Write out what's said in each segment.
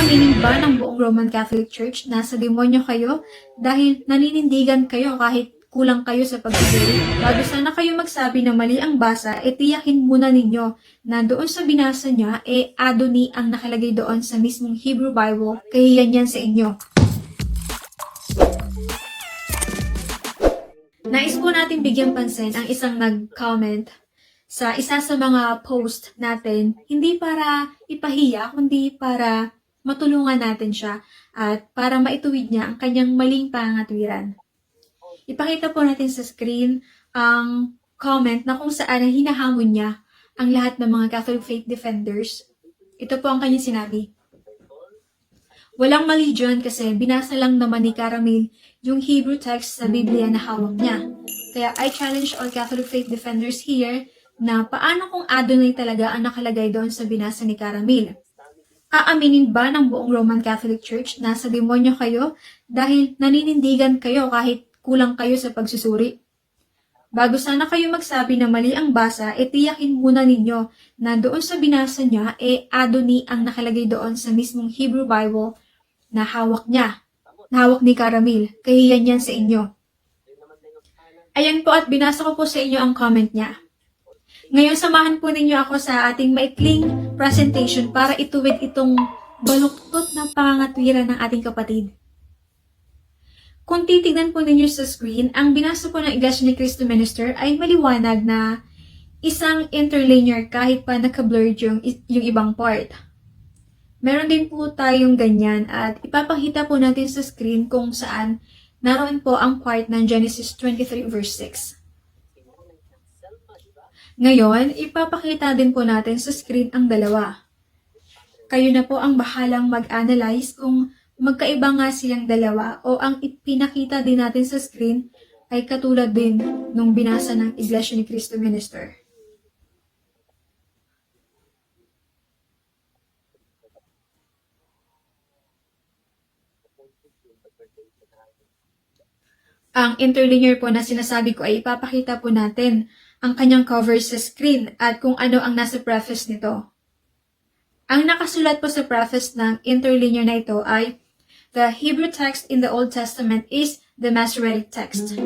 Aaminin ba ng buong Roman Catholic Church na sa demonyo kayo dahil naninindigan kayo kahit kulang kayo sa pagsisuri? Bago sana kayo magsabi na mali ang basa, e tiyakin muna ninyo na doon sa binasa niya, e Adoni ang nakalagay doon sa mismong Hebrew Bible, kaya yan yan sa inyo. Nais po natin bigyan pansin ang isang nag-comment sa isa sa mga post natin, hindi para ipahiya, kundi para matulungan natin siya at para maituwid niya ang kanyang maling pangatwiran. Ipakita po natin sa screen ang comment na kung saan hinahamon niya ang lahat ng mga Catholic faith defenders. Ito po ang kanyang sinabi. Walang mali dyan kasi binasa lang naman ni Caramel yung Hebrew text sa Biblia na hawak niya. Kaya I challenge all Catholic faith defenders here na paano kung Adonai talaga ang nakalagay doon sa binasa ni Caramel. Aaminin ba ng buong Roman Catholic Church na sa demonyo kayo dahil naninindigan kayo kahit kulang kayo sa pagsusuri? Bago sana kayo magsabi na mali ang basa, e tiyakin muna ninyo na doon sa binasa niya, e Adoni ang nakalagay doon sa mismong Hebrew Bible na hawak niya. Na hawak ni Caramel. Kaya yan yan sa inyo. Ayan po at binasa ko po sa inyo ang comment niya. Ngayon, samahan po ninyo ako sa ating maikling presentation para ituwid itong baluktot na pangangatwiran ng ating kapatid. Kung titignan po ninyo sa screen, ang binasa po ng Iglesia ni Cristo Minister ay maliwanag na isang interlinear kahit pa naka-blurred yung, yung ibang part. Meron din po tayong ganyan at ipapakita po natin sa screen kung saan naroon po ang part ng Genesis 23 verse 6. Ngayon, ipapakita din po natin sa screen ang dalawa. Kayo na po ang bahalang mag-analyze kung magkaiba nga silang dalawa o ang ipinakita din natin sa screen ay katulad din nung binasa ng Iglesia ni Cristo Minister. Ang interlinear po na sinasabi ko ay ipapakita po natin ang kanyang cover sa screen at kung ano ang nasa preface nito. Ang nakasulat po sa preface ng interlinear na ito ay The Hebrew text in the Old Testament is the Masoretic text.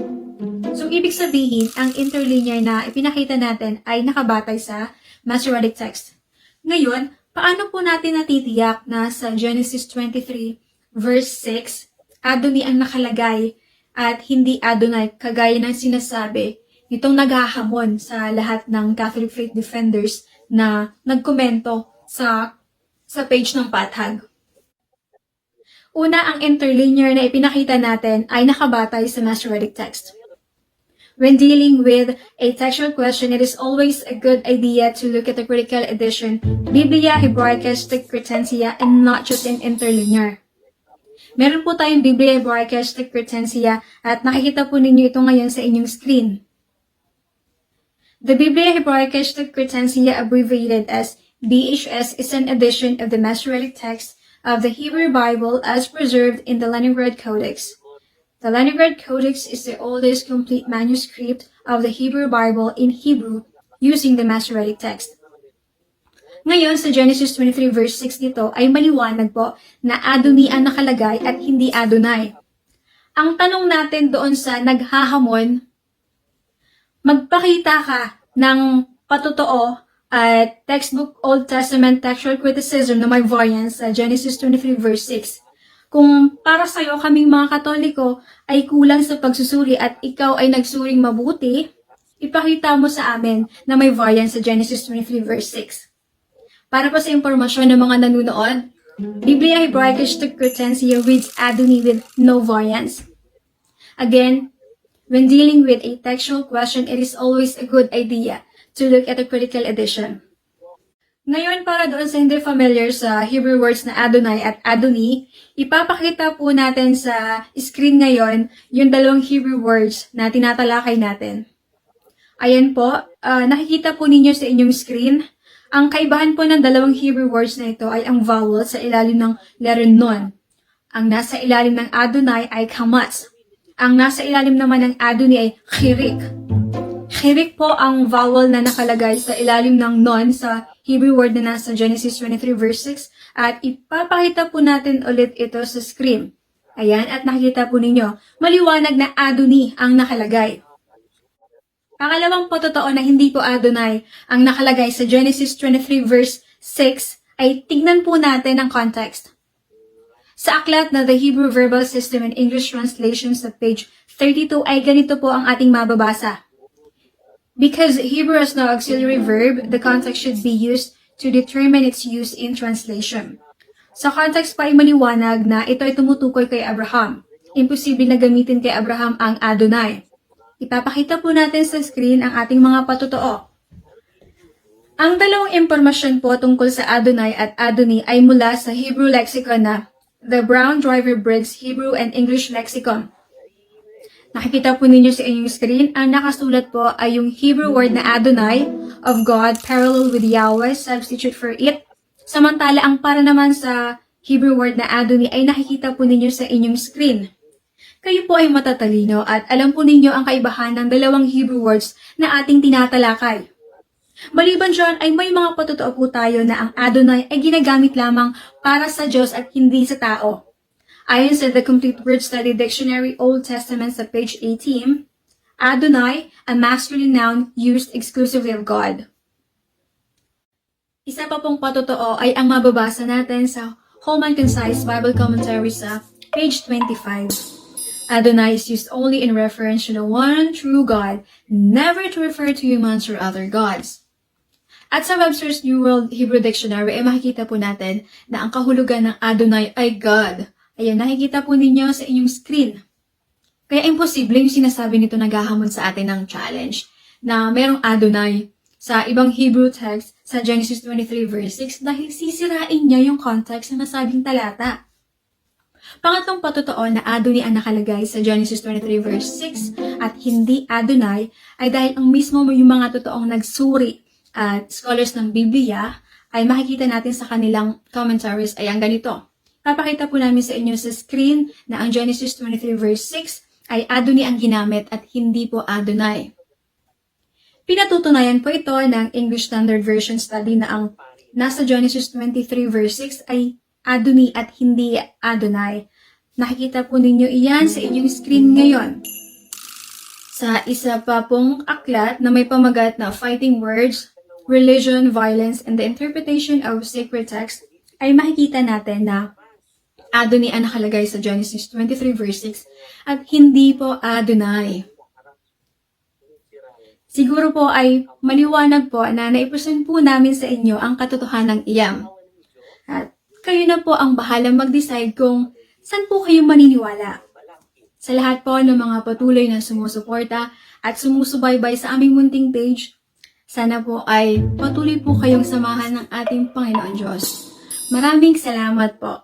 So, ibig sabihin, ang interlinear na ipinakita natin ay nakabatay sa Masoretic text. Ngayon, paano po natin natitiyak na sa Genesis 23 verse 6, Adonai ang nakalagay at hindi Adonai kagaya ng sinasabi nitong naghahamon sa lahat ng Catholic Faith Defenders na nagkomento sa sa page ng Pathag. Una, ang interlinear na ipinakita natin ay nakabatay sa Masoretic text. When dealing with a textual question, it is always a good idea to look at the critical edition, Biblia Hebraicus Cretensia, and not just in interlinear. Meron po tayong Biblia Hebraicus Cretensia at nakikita po ninyo ito ngayon sa inyong screen. The Biblia Hebraicus Cretensia, abbreviated as BHS, is an edition of the Masoretic text of the Hebrew Bible as preserved in the Leningrad Codex. The Leningrad Codex is the oldest complete manuscript of the Hebrew Bible in Hebrew using the Masoretic text. Ngayon, sa Genesis 23 verse 6 nito ay maliwanag po na Adoni ang nakalagay at hindi Adonai. Ang tanong natin doon sa naghahamon, magpakita ka ng patotoo at textbook Old Testament textual criticism na may variance sa Genesis 23 verse 6. Kung para sa'yo kaming mga katoliko ay kulang sa pagsusuri at ikaw ay nagsuring mabuti, ipakita mo sa amin na may variance sa Genesis 23 verse 6. Para pa sa impormasyon ng mga nanunood, Biblia Hebraicus to Cretensia reads Adonai with no variance. Again, when dealing with a textual question, it is always a good idea to look at the critical edition. Ngayon, para doon sa hindi familiar sa Hebrew words na Adonai at Adoni, ipapakita po natin sa screen ngayon yung dalawang Hebrew words na tinatalakay natin. Ayan po, ah, nakikita po ninyo sa inyong screen. Ang kaibahan po ng dalawang Hebrew words na ito ay ang vowel sa ilalim ng letter nun. Ang nasa ilalim ng Adonai ay kamatz. Ang nasa ilalim naman ng Adonai ay chirik. Chirik po ang vowel na nakalagay sa ilalim ng non sa Hebrew word na nasa Genesis 23 verse 6 at ipapakita po natin ulit ito sa screen. Ayan, at nakikita po ninyo, maliwanag na Adoni ang nakalagay. Pangalawang patotoo na hindi po Adonai ang nakalagay sa Genesis 23 verse 6 ay tignan po natin ang context. Sa aklat na The Hebrew Verbal System and English Translation sa page 32 ay ganito po ang ating mababasa. Because Hebrew has no auxiliary verb, the context should be used to determine its use in translation. Sa context pa ay maliwanag na ito ay tumutukoy kay Abraham. Imposible na gamitin kay Abraham ang Adonai. Ipapakita po natin sa screen ang ating mga patotoo. Ang dalawang impormasyon po tungkol sa Adonai at Adoni ay mula sa Hebrew lexicon na The Brown Driver Briggs Hebrew and English Lexicon. Nakikita po ninyo sa inyong screen, ang nakasulat po ay yung Hebrew word na Adonai of God parallel with Yahweh, substitute for it. Samantala, ang para naman sa Hebrew word na Adoni ay nakikita po ninyo sa inyong screen. Kayo po ay matatalino at alam po ninyo ang kaibahan ng dalawang Hebrew words na ating tinatalakay. Maliban dyan ay may mga patotoo po tayo na ang Adonai ay ginagamit lamang para sa Diyos at hindi sa tao. Ayon sa The Complete Word Study Dictionary Old Testament sa page 18, Adonai, a masculine noun used exclusively of God. Isa pa pong patotoo ay ang mababasa natin sa Home and Concise Bible Commentary sa page 25. Adonai is used only in reference to the one true God, never to refer to humans or other gods. At sa Webster's New World Hebrew Dictionary ay makikita po natin na ang kahulugan ng Adonai ay God. Ayan, nakikita po ninyo sa inyong screen. Kaya imposible yung sinasabi nito naghahamon sa atin ng challenge na merong Adonai sa ibang Hebrew text sa Genesis 23 verse 6 dahil sisirain niya yung context na nasabing talata. Pangatlong patotoo na Adonai ang nakalagay sa Genesis 23 verse 6 at hindi Adonai ay dahil ang mismo yung mga totoong nagsuri at scholars ng Biblia ay makikita natin sa kanilang commentaries ay ang ganito. Papakita po namin sa inyo sa screen na ang Genesis 23 verse 6 ay Adonai ang ginamit at hindi po Adonai. Pinatutunayan po ito ng English Standard Version study na ang nasa Genesis 23 verse 6 ay Adoni at hindi Adonai. Nakikita po ninyo iyan sa inyong screen ngayon. Sa isa pa pong aklat na may pamagat na Fighting Words, Religion, Violence, and the Interpretation of Sacred Text, ay makikita natin na Adoni ang nakalagay sa Genesis 23 verse 6 at hindi po Adonai. Siguro po ay maliwanag po na naipresent po namin sa inyo ang katotohanan ng iyam. At kayo na po ang bahalang mag-decide kung saan po kayo maniniwala. Sa lahat po ng mga patuloy na sumusuporta at sumusubaybay sa aming munting page, sana po ay patuloy po kayong samahan ng ating Panginoon Diyos. Maraming salamat po.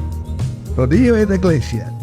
Rodillo et Iglesia.